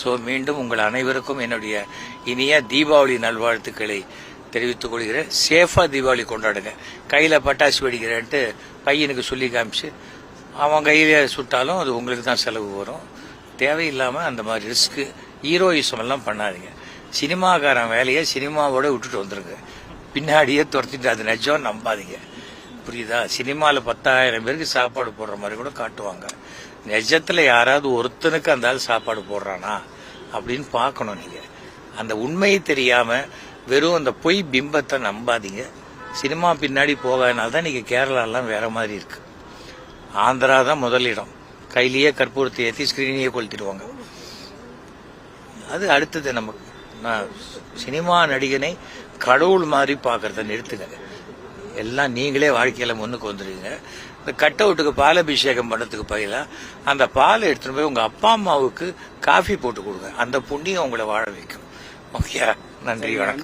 So மீண்டும் உங்கள் அனைவருக்கும் என்னுடைய இனிய தீபாவளி நல்வாழ்த்துக்களை தெரிவித்துக் கொள்கிறேன். சேஃபா தீபாவளி கொண்டாடுங்க. கையில பட்டாசு வெடிக்கிறேன்ட்டு பையனுக்கு சொல்லி காமிச்சு அவன் கையில சுட்டாலும் அது உங்களுக்கு தான் செலவு வரும். தேவையில்லாம அந்த மாதிரி ரிஸ்க் ஹீரோயிசம் எல்லாம் பண்ணாதீங்க. சினிமாக்காரன் வேலையை சினிமாவோட விட்டுட்டு வந்துருங்க. பின்னாடியே துரத்திட்டு அது நிஜம் நம்பாதீங்க. புரியுதா? சினிமாவில் பத்தாயிரம் பேருக்கு சாப்பாடு போடுற மாதிரி கூட காட்டுவாங்க. நிஜத்துல யாராவது ஒருத்தனுக்கு அந்த ஆள் சாப்பாடு போடுறானா? அப்படின்னு பார்க்கணும் நீங்க. அந்த உண்மையை தெரியாம வெறும் அந்த பொய் பிம்பத்தை நம்பாதீங்க. சினிமா பின்னாடி போகாதனால தான் நீங்கள் கேரளாலாம் வேற மாதிரி இருக்கு. ஆந்திரா தான் முதலிடம். கையிலேயே கற்பூரத்தை ஏற்றி ஸ்கிரீனையே கொளுத்திடுவாங்க. அது அடுத்தது நமக்கு நான் சினிமா நடிகனை கடவுள் மாதிரி பார்க்கறத நிறுத்துங்க. எல்லாம் நீங்களே வாழ்க்கையில முன்னுக்கு வந்துருவீங்க இந்த கட் அவுட்டுக்கு பால் அபிஷேகம் பண்ணதுக்கு பதிலா அந்த பாலை எடுத்துட்டு போய் உங்க அப்பா அம்மாவுக்கு காஃபி போட்டு கொடுங்க. அந்த புண்ணியம் உங்களை வாழ வைக்கும். ஓகே நன்றி வணக்கம்.